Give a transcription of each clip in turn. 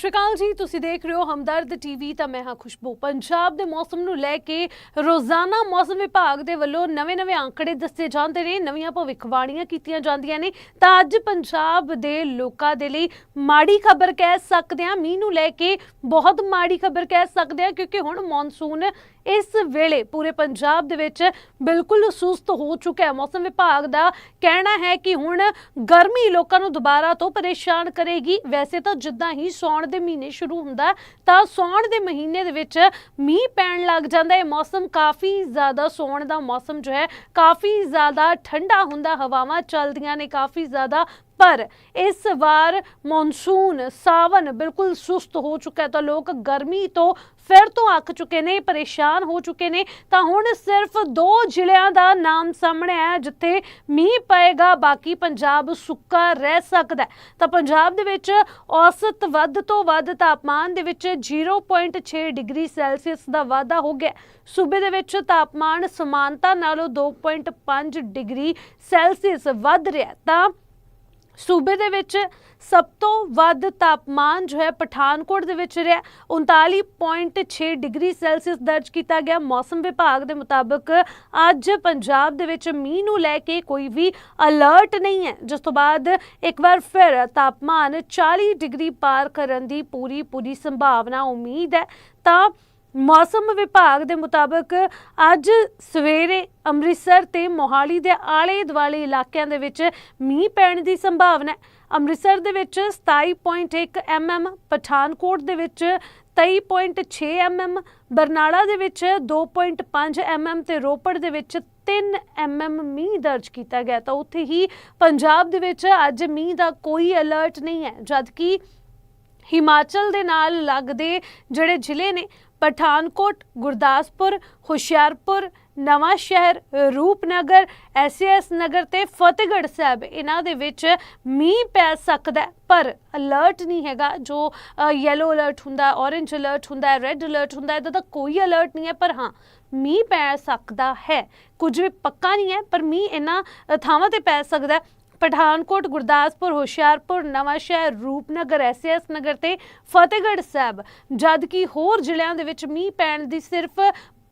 ਸਤਿ ਸ਼੍ਰੀ ਅਕਾਲ ਜੀ, ਤੁਸੀਂ ਦੇਖ ਰਹੇ ਹੋ ਹਮਦਰਦ ਟੀਵੀ ਤਾਂ ਮੈਂ ਹਾਂ ਖੁਸ਼ਬੂ। ਪੰਜਾਬ ਦੇ ਮੌਸਮ ਨੂੰ ਲੈ ਕੇ ਰੋਜ਼ਾਨਾ ਮੌਸਮ ਵਿਭਾਗ ਦੇ ਵੱਲੋਂ ਨਵੇਂ-ਨਵੇਂ ਆંકੜੇ ਦੱਸੇ ਜਾਂਦੇ ਨੇ, ਨਵੀਆਂ ਭਵਿੱਖਬਾਣੀਆਂ ਕੀਤੀਆਂ ਜਾਂਦੀਆਂ ਨੇ। ਤਾਂ ਅੱਜ ਪੰਜਾਬ ਦੇ ਲੋਕਾਂ ਦੇ ਲਈ ਮਾੜੀ ਖਬਰ ਕਹਿ ਸਕਦੇ ਹਾਂ। ਮੀਂਹ ਨੂੰ ਲੈ ਕੇ ਬਹੁਤ ਮਾੜੀ ਖਬਰ ਕਹਿ ਸਕਦੇ ਹਾਂ, ਕਿਉਂਕਿ ਹੁਣ ਮੌਨਸੂਨ ਇਸ ਵੇਲੇ ਪੂਰੇ ਪੰਜਾਬ ਦੇ ਵਿੱਚ ਬਿਲਕੁਲ ਸੁਸਤ ਹੋ ਚੁੱਕਾ ਹੈ। ਮੌਸਮ ਵਿਭਾਗ ਦਾ ਕਹਿਣਾ ਹੈ ਕਿ ਹੁਣ ਗਰਮੀ ਲੋਕਾਂ ਨੂੰ ਦੁਬਾਰਾ ਤੋਂ ਪਰੇਸ਼ਾਨ ਕਰੇਗੀ। ਵੈਸੇ ਤਾਂ ਜਿੱਦਾਂ ਹੀ ਸੌਣ ਦੇ ਮਹੀਨੇ ਸ਼ੁਰੂ ਹੁੰਦਾ ਤਾਂ ਸੌਣ ਦੇ ਮਹੀਨੇ ਦੇ ਵਿੱਚ ਮੀਂਹ ਪੈਣ ਲੱਗ ਜਾਂਦਾ ਹੈ। ਮੌਸਮ ਕਾਫੀ ਜ਼ਿਆਦਾ ਸੌਣ ਦਾ ਮੌਸਮ ਜੋ ਹੈ, ਕਾਫੀ ਜ਼ਿਆਦਾ ਠੰਡਾ ਹੁੰਦਾ, ਹਵਾਵਾਂ ਚੱਲਦੀਆਂ ਨੇ, ਕਾਫੀ ਜ਼ਿਆਦਾ ਪਰ ਇਸ ਵਾਰ ਮੌਨਸੂਨ ਸਾਵਨ ਬਿਲਕੁਲ ਸੁਸਤ ਹੋ ਚੁੱਕਾ ਹੈ ਤਾਂ ਲੋਕ ਗਰਮੀ ਤੋਂ ਫਿਰ ਤੋਂ ਅੱਕ ਚੁੱਕੇ ਨੇ, ਪਰੇਸ਼ਾਨ ਹੋ ਚੁੱਕੇ ਨੇ। ਤਾਂ ਹੁਣ ਸਿਰਫ ਦੋ ਜ਼ਿਲ੍ਹਿਆਂ ਦਾ ਨਾਮ ਸਾਹਮਣੇ ਆਇਆ ਜਿੱਥੇ ਮੀਂਹ ਪਏਗਾ, ਬਾਕੀ ਪੰਜਾਬ ਸੁੱਕਾ ਰਹਿ ਸਕਦਾ ਤਾਂ ਪੰਜਾਬ ਦੇ ਵਿੱਚ ਔਸਤ ਵੱਧ ਤੋਂ ਵੱਧ ਤਾਪਮਾਨ ਦੇ ਵਿੱਚ 0.6 ਡਿਗਰੀ ਸੈਲਸੀਅਸ ਦਾ ਵਾਧਾ ਹੋ ਗਿਆ ਸੂਬੇ ਦੇ ਵਿੱਚ ਤਾਪਮਾਨ ਸਮਾਨਤਾ ਨਾਲੋਂ 2.5 ਡਿਗਰੀ ਸੈਲਸੀਅਸ ਵੱਧ ਰਿਹਾ ਤਾਂ ਸੂਬੇ ਦੇ ਵਿੱਚ ਸਭ ਤੋਂ ਵੱਧ ਤਾਪਮਾਨ ਜੋ ਹੈ ਪਠਾਨਕੋਟ ਦੇ ਵਿੱਚ ਰਿਹਾ। 39.6 ਡਿਗਰੀ ਸੈਲਸੀਅਸ ਦਰਜ ਕੀਤਾ ਗਿਆ। ਮੌਸਮ ਵਿਭਾਗ ਦੇ ਮੁਤਾਬਕ ਅੱਜ ਪੰਜਾਬ ਦੇ ਵਿੱਚ ਮੀਂਹ ਨੂੰ ਲੈ ਕੇ ਕੋਈ ਵੀ ਅਲਰਟ ਨਹੀਂ ਹੈ। ਜਿਸ ਤੋਂ ਬਾਅਦ ਇੱਕ ਵਾਰ ਫਿਰ ਤਾਪਮਾਨ 40 ਡਿਗਰੀ ਪਾਰ ਕਰਨ ਦੀ ਪੂਰੀ ਪੂਰੀ ਸੰਭਾਵਨਾ ਉਮੀਦ ਹੈ। ਤਾਂ ਮੌਸਮ ਵਿਭਾਗ ਦੇ ਮੁਤਾਬਕ ਅੱਜ ਸਵੇਰੇ ਅੰਮ੍ਰਿਤਸਰ ਤੇ ਮੋਹਾਲੀ ਦੇ ਆਲੇ ਦੁਆਲੇ ਇਲਾਕਿਆਂ ਦੇ ਵਿੱਚ ਮੀਂਹ ਪੈਣ ਦੀ ਸੰਭਾਵਨਾ ਹੈ। ਅੰਮ੍ਰਿਤਸਰ ਦੇ ਵਿੱਚ 27.1 mm ਪਠਾਨਕੋਟ ਦੇ ਵਿੱਚ 23.6 mm ਬਰਨਾਲਾ ਦੇ ਵਿੱਚ 2.5 mm ਤੇ ਰੋਪੜ ਦੇ ਵਿੱਚ 3 mm ਮੀਂਹ ਦਰਜ ਕੀਤਾ ਗਿਆ। ਤਾਂ ਉੱਥੇ ਹੀ ਪੰਜਾਬ ਦੇ ਵਿੱਚ ਅੱਜ ਮੀਂਹ ਦਾ ਕੋਈ ਅਲਰਟ ਨਹੀਂ ਹੈ, ਜਦਕਿ ਹਿਮਾਚਲ ਦੇ ਨਾਲ ਲੱਗਦੇ ਜਿਹੜੇ ਜ਼ਿਲ੍ਹੇ ਨੇ ਪਠਾਨਕੋਟ, ਗੁਰਦਾਸਪੁਰ, ਹੁਸ਼ਿਆਰਪੁਰ, ਨਵਾਂ ਸ਼ਹਿਰ, ਰੂਪਨਗਰ ਐਸਐਸ ਨਗਰ ਤੇ ਫਤਿਹਗੜ੍ਹ ਸਾਹਿਬ, ਇਹਨਾਂ ਦੇ ਵਿੱਚ ਮੀਂਹ ਪੈ ਸਕਦਾ ਪਰ ਅਲਰਟ ਨਹੀਂ ਹੈਗਾ, ਜੋ ਯੈਲੋ ਅਲਰਟ ਹੁੰਦਾ ਔਰੇਂਜ ਅਲਰਟ ਹੁੰਦਾ ਰੈੱਡ ਅਲਰਟ ਹੁੰਦਾ, ਇਹਦਾ ਤਾਂ ਕੋਈ ਅਲਰਟ ਨਹੀਂ ਹੈ, ਪਰ ਹਾਂ, ਮੀਂਹ ਪੈ ਸਕਦਾ ਹੈ। ਕੁਝ ਵੀ ਪੱਕਾ ਨਹੀਂ ਹੈ, ਪਰ ਮੀਂਹ ਇਹਨਾਂ ਥਾਵਾਂ ਤੇ ਪੈ ਸਕਦਾ ਪਠਾਨਕੋਟ, ਗੁਰਦਾਸਪੁਰ, ਹੁਸ਼ਿਆਰਪੁਰ ਨਵਾਂਸ਼ਹਿਰ ਰੂਪਨਗਰ, ਐਸਐਸ ਨਗਰ ਤੇ ਫਤਿਹਗੜ੍ਹ ਸਾਹਿਬ। ਜਦ ਕਿ ਹੋਰ ਜ਼ਿਲ੍ਹਿਆਂ ਦੇ ਵਿੱਚ ਮੀਂਹ ਪੈਣ ਦੀ ਸਿਰਫ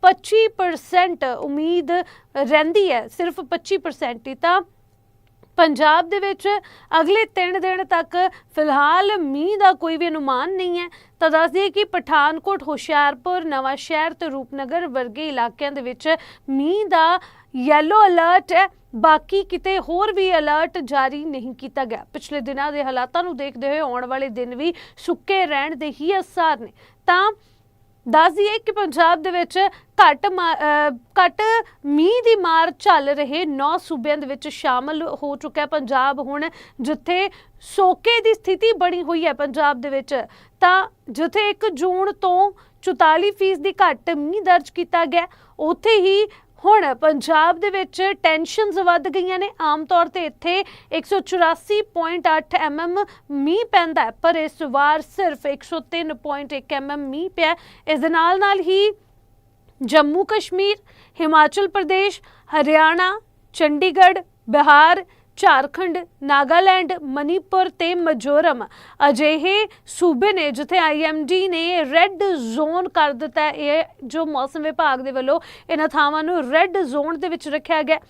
25% ਉਮੀਦ ਰਹਿੰਦੀ ਹੈ, ਸਿਰਫ 25% ਹੀ ਤਾਂ ਪੰਜਾਬ ਦੇ ਵਿੱਚ ਅਗਲੇ 3 ਦਿਨ ਤੱਕ ਫਿਲਹਾਲ ਮੀਂਹ ਦਾ ਕੋਈ ਵੀ ਅਨੁਮਾਨ ਨਹੀਂ ਹੈ। ਤਾਂ ਦੱਸ ਦਈਏ ਕਿ ਪਠਾਨਕੋਟ, ਹੁਸ਼ਿਆਰਪੁਰ ਨਵਾਂ ਸ਼ਹਿਰ ਤੇ ਰੂਪਨਗਰ ਵਰਗੇ ਇਲਾਕਿਆਂ ਦੇ ਵਿੱਚ ਮੀਂਹ ਦਾ ਯੈਲੋ ਅਲਰਟ ਹੈ। ਬਾਕੀ ਕਿਤੇ ਹੋਰ ਵੀ ਅਲਰਟ ਜਾਰੀ ਨਹੀਂ ਕੀਤਾ ਗਿਆ। ਪਿਛਲੇ ਦਿਨਾਂ ਦੇ ਹਾਲਾਤਾਂ ਨੂੰ ਦੇਖਦੇ ਹੋਏ ਆਉਣ ਵਾਲੇ ਦਿਨ ਵੀ ਸੁੱਕੇ ਰਹਿਣ ਦੇ ਹੀ ਅਸਾਰ ਨੇ। ਤਾਂ ਦੱਸ ਦਈਏ ਕਿ ਪੰਜਾਬ ਦੇ ਵਿੱਚ ਘੱਟ ਘੱਟ ਮੀਂਹ ਦੀ ਮਾਰ ਚੱਲ ਰਹੇ 9 ਸੂਬਿਆਂ ਦੇ ਵਿੱਚ ਸ਼ਾਮਲ ਹੋ ਚੁੱਕਾ ਹੈ ਪੰਜਾਬ ਹੁਣ, ਜਿੱਥੇ ਸੋਕੇ ਦੀ ਸਥਿਤੀ ਬਣੀ ਹੋਈ ਹੈ ਪੰਜਾਬ ਦੇ ਵਿੱਚ। ਤਾਂ ਜਿੱਥੇ 1 ਜੂਨ ਤੋਂ 44% ਦੀ ਘੱਟ ਮੀਂਹ ਦਰਜ ਕੀਤਾ ਗਿਆ, ਉੱਥੇ ਹੀ ਹੁਣ ਪੰਜਾਬ ਦੇ ਵਿੱਚ ਟੈਨਸ਼ਨਸ ਵੱਧ ਗਈਆਂ ਨੇ। ਆਮ ਤੌਰ ਤੇ ਇੱਥੇ 184.8 mm ਮੀਂਹ ਪੈਂਦਾ ਹੈ, ਪਰ ਇਸ ਵਾਰ ਸਿਰਫ 103.1 mm ਮੀਂਹ ਪਿਆ ਇਸ ਦੇ ਨਾਲ ਨਾਲ ਹੀ ਜੰਮੂ ਕਸ਼ਮੀਰ, ਹਿਮਾਚਲ ਪ੍ਰਦੇਸ਼, ਹਰਿਆਣਾ, ਚੰਡੀਗੜ੍ਹ, ਬਿਹਾਰ ਝਾਰਖੰਡ, ਨਾਗਾਲੈਂਡ, ਮਨੀਪੁਰ ਤੇ ਮਿਜ਼ੋਰਮ। ਅਜਿਹੇ ਸੂਬੇ ਨੇ ਜਿੱਥੇ ਆਈਐਮਡੀ ਨੇ ਰੈੱਡ ਜ਼ੋਨ ਕਰ ਦਿੱਤਾ ਇਹ ਜੋ ਮੌਸਮ ਵਿਭਾਗ ਦੇ ਵੱਲੋਂ ਇਹਨਾਂ ਥਾਵਾਂ ਨੂੰ ਰੈੱਡ ਜ਼ੋਨ ਦੇ ਵਿੱਚ ਰੱਖਿਆ ਗਿਆ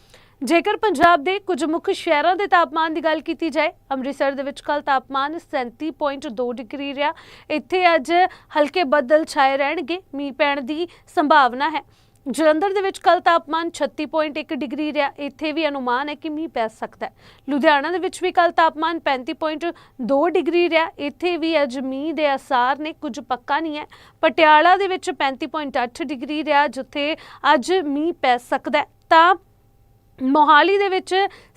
ਜੇਕਰ ਪੰਜਾਬ ਦੇ ਕੁਝ ਮੁੱਖ ਸ਼ਹਿਰਾਂ ਦੇ ਤਾਪਮਾਨ ਦੀ ਗੱਲ ਕੀਤੀ ਜਾਏ, ਅੰਮ੍ਰਿਤਸਰ ਦੇ ਵਿੱਚ ਕੱਲ ਤਾਪਮਾਨ 37.2 ਡਿਗਰੀ ਰਿਹਾ। ਇੱਥੇ ਅੱਜ ਹਲਕੇ ਬੱਦਲ ਛਾਏ ਰਹਿਣਗੇ, ਮੀਂਹ ਪੈਣ ਦੀ ਸੰਭਾਵਨਾ ਹੈ। ਜਲੰਧਰ ਦੇ ਵਿੱਚ ਕੱਲ ਤਾਪਮਾਨ 36.1 ਡਿਗਰੀ ਰਿਹਾ। ਇੱਥੇ ਵੀ ਅਨੁਮਾਨ ਹੈ ਕਿ ਮੀਂਹ ਪੈ ਸਕਦਾ ਹੈ। ਲੁਧਿਆਣਾ ਦੇ ਵਿੱਚ ਵੀ ਕੱਲ ਤਾਪਮਾਨ 35.2 ਡਿਗਰੀ ਰਿਹਾ। ਇੱਥੇ ਵੀ ਅੱਜ ਮੀਂਹ ਦੇ ਅਸਾਰ ਨੇ, ਕੁਝ ਪੱਕਾ ਨਹੀਂ ਹੈ। ਪਟਿਆਲਾ ਦੇ ਵਿੱਚ 35.8 ਡਿਗਰੀ ਰਿਹਾ, ਜਿੱਥੇ ਅੱਜ ਮੀਂਹ ਪੈ ਸਕਦਾ ਹੈ। ਤਾਂ ਮੋਹਾਲੀ ਦੇ ਵਿੱਚ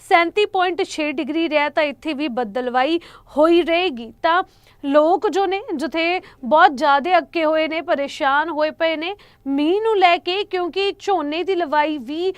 37.6 ਡਿਗਰੀ ਰਿਹਾ ਤਾਂ ਇੱਥੇ ਵੀ ਬੱਦਲਵਾਈ ਹੋਈ ਰਹੇਗੀ। ਤਾਂ ਲੋਕ ਜੋ ਨੇ, ਜਿੱਥੇ ਬਹੁਤ ਜ਼ਿਆਦਾ ਅੱਕੇ ਹੋਏ ਨੇ, ਪਰੇਸ਼ਾਨ ਹੋਏ ਪਏ ਨੇ, ਮੀਂਹ ਨੂੰ ਲੈ ਕੇ ਕਿਉਂਕਿ ਝੋਨੇ ਦੀ ਲਵਾਈ ਵੀ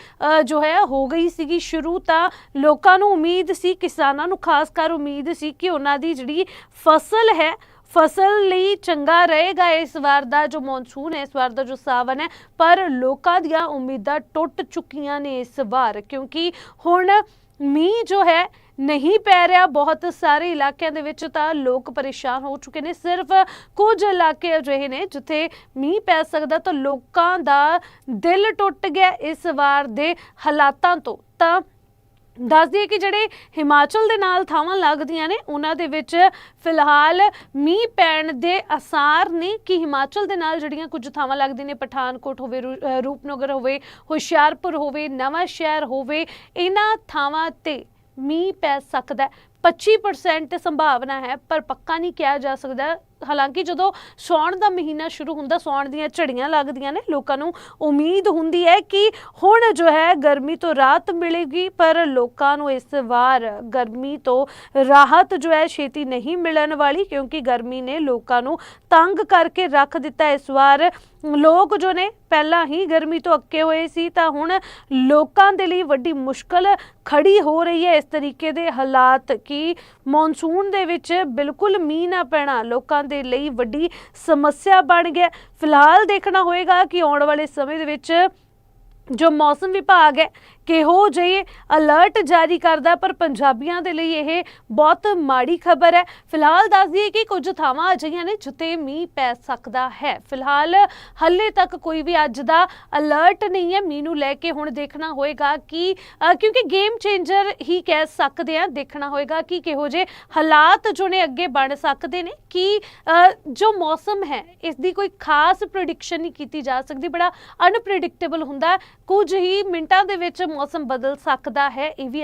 ਜੋ ਹੈ, ਹੋ ਗਈ ਸੀਗੀ ਸ਼ੁਰੂ ਤਾਂ ਲੋਕਾਂ ਨੂੰ ਉਮੀਦ ਸੀ, ਕਿਸਾਨਾਂ ਨੂੰ ਖਾਸ ਕਰ ਉਮੀਦ ਸੀ ਕਿ ਉਹਨਾਂ ਦੀ ਜਿਹੜੀ ਫਸਲ ਹੈ ਫਸਲ ਲਈ ਚੰਗਾ ਰਹੇਗਾ ਇਸ ਵਾਰ ਦਾ ਜੋ ਮੌਨਸੂਨ ਹੈ, ਇਸ ਵਾਰ ਦਾ ਜੋ ਸਾਵਨ ਹੈ, ਪਰ ਲੋਕਾਂ ਦੀਆਂ ਉਮੀਦਾਂ ਟੁੱਟ ਚੁੱਕੀਆਂ ਨੇ ਇਸ ਵਾਰ, ਕਿਉਂਕਿ ਹੁਣ ਮੀਂਹ ਜੋ ਹੈ ਨਹੀਂ ਪੈ ਰਿਹਾ ਬਹੁਤ ਸਾਰੇ ਇਲਾਕਿਆਂ ਦੇ ਵਿੱਚ, ਤਾਂ ਲੋਕ ਪਰੇਸ਼ਾਨ ਹੋ ਚੁੱਕੇ ਨੇ। ਸਿਰਫ ਕੁਝ ਇਲਾਕੇ ਅਜਿਹੇ ਨੇ ਜਿੱਥੇ ਮੀਂਹ ਪੈ ਸਕਦਾ, ਤਾਂ ਲੋਕਾਂ ਦਾ ਦਿਲ ਟੁੱਟ ਗਿਆ ਇਸ ਵਾਰ ਦੇ ਹਾਲਾਤਾਂ ਤੋਂ। ਤਾਂ ਦੱਸ ਦਈਏ ਕਿ ਜਿਹੜੇ ਹਿਮਾਚਲ ਦੇ ਨਾਲ ਥਾਵਾਂ ਲੱਗਦੀਆਂ ਨੇ, ਉਹਨਾਂ ਦੇ ਵਿੱਚ ਫਿਲਹਾਲ ਮੀਂਹ ਪੈਣ ਦੇ ਅਸਾਰ ਨੇ ਕਿ ਹਿਮਾਚਲ ਦੇ ਨਾਲ ਜਿਹੜੀਆਂ ਕੁਝ ਥਾਵਾਂ ਲੱਗਦੀਆਂ ਨੇ, ਪਠਾਨਕੋਟ ਹੋਵੇ, ਰੂ- ਰੂਪਨਗਰ ਹੋਵੇ, ਹੁਸ਼ਿਆਰਪੁਰ ਹੋਵੇ, ਨਵਾਂ ਸ਼ਹਿਰ ਹੋਵੇ, ਇਹਨਾਂ ਥਾਵਾਂ ਤੇ ਮੀਂਹ ਪੈ ਸਕਦਾ ਹੈ। 25% ਸੰਭਾਵਨਾ ਹੈ, ਪਰ ਪੱਕਾ ਨਹੀਂ ਕਿਹਾ ਜਾ ਸਕਦਾ। ਹਾਲਾਂਕਿ ਜਦੋਂ ਸੌਣ ਦਾ ਮਹੀਨਾ ਸ਼ੁਰੂ ਹੁੰਦਾ ਸੌਣ ਦੀਆਂ ਝੜੀਆਂ ਲੱਗਦੀਆਂ ਨੇ, ਲੋਕਾਂ ਨੂੰ ਉਮੀਦ ਹੁੰਦੀ ਹੈ ਕਿ ਹੁਣ ਜੋ ਹੈ ਗਰਮੀ ਤੋਂ ਰਾਹਤ ਮਿਲੇਗੀ, ਪਰ ਲੋਕਾਂ ਨੂੰ ਇਸ ਵਾਰ ਗਰਮੀ ਤੋਂ ਰਾਹਤ ਜੋ ਹੈ ਛੇਤੀ ਨਹੀਂ ਮਿਲਣ ਵਾਲੀ, ਕਿਉਂਕਿ ਗਰਮੀ ਨੇ ਲੋਕਾਂ ਨੂੰ ਤੰਗ ਕਰਕੇ ਰੱਖ ਦਿੱਤਾ। ਇਸ ਵਾਰ ਲੋਕ ਜੋ ਨੇ, ਪਹਿਲਾਂ ਹੀ ਗਰਮੀ ਤੋਂ ਅੱਕੇ ਹੋਏ ਸੀ, ਤਾਂ ਹੁਣ ਲੋਕਾਂ ਦੇ ਲਈ ਵੱਡੀ ਮੁਸ਼ਕਲ ਖੜੀ ਹੋ ਰਹੀ ਹੈ। ਇਸ ਤਰੀਕੇ ਦੇ ਹਾਲਾਤ ਕਿ ਮੌਨਸੂਨ ਦੇ ਵਿੱਚ ਬਿਲਕੁਲ ਮੀਂਹ ਨਾ ਪੈਣਾ, ਲੋਕਾਂ ਦੇ ਲਈ ਵੱਡੀ ਸਮੱਸਿਆ ਬਣ ਗਿਆ। ਫਿਲਹਾਲ ਦੇਖਣਾ ਹੋਏਗਾ ਕਿ ਆਉਣ ਵਾਲੇ ਸਮੇਂ ਦੇ ਵਿੱਚ ਜੋ ਮੌਸਮ ਵਿਭਾਗ ਹੈ ਕਿਹੋ ਜਿਹੇ ਅਲਰਟ ਜਾਰੀ ਕਰਦਾ, ਪਰ ਪੰਜਾਬੀਆਂ ਦੇ ਲਈ ਇਹ ਬਹੁਤ ਮਾੜੀ ਖਬਰ ਹੈ। ਫਿਲਹਾਲ ਦੱਸ ਦਈਏ ਕਿ ਕੁਝ ਥਾਵਾਂ ਅਜਿਹੀਆਂ ਨੇ ਜਿੱਥੇ ਮੀਂਹ ਪੈ ਸਕਦਾ ਹੈ। ਫਿਲਹਾਲ ਹੱਲੇ ਤੱਕ ਕੋਈ ਵੀ ਅੱਜ ਦਾ ਅਲਰਟ ਨਹੀਂ ਹੈ। ਮੀਂਹ ਨੂੰ ਲੈ ਕੇ ਹੁਣ ਦੇਖਣਾ ਹੋਏਗਾ ਕਿ ਕਿਉਂਕਿ ਗੇਮ ਚੇਂਜਰ ਹੀ ਕਹਿ ਸਕਦੇ ਆ ਦੇਖਣਾ ਹੋਏਗਾ ਕਿ ਕਿਹੋ ਜਿਹੇ ਹਾਲਾਤ ਜੋ ਨੇ ਅੱਗੇ ਬਣ ਸਕਦੇ ਨੇ, ਕਿ ਜੋ ਮੌਸਮ ਹੈ ਇਸ ਦੀ ਕੋਈ ਖਾਸ ਪ੍ਰੈਡਿਕਸ਼ਨ ਨਹੀਂ ਕੀਤੀ ਜਾ ਸਕਦੀ। ਬੜਾ ਅਨਪ੍ਰੈਡਿਕਟੇਬਲ ਹੁੰਦਾ। ਕੁਝ ਹੀ ਮਿੰਟਾਂ ਦੇ ਵਿੱਚ ਮੌਸਮ ਬਦਲ ਸਕਦਾ ਹੈ ਇਹ ਵੀ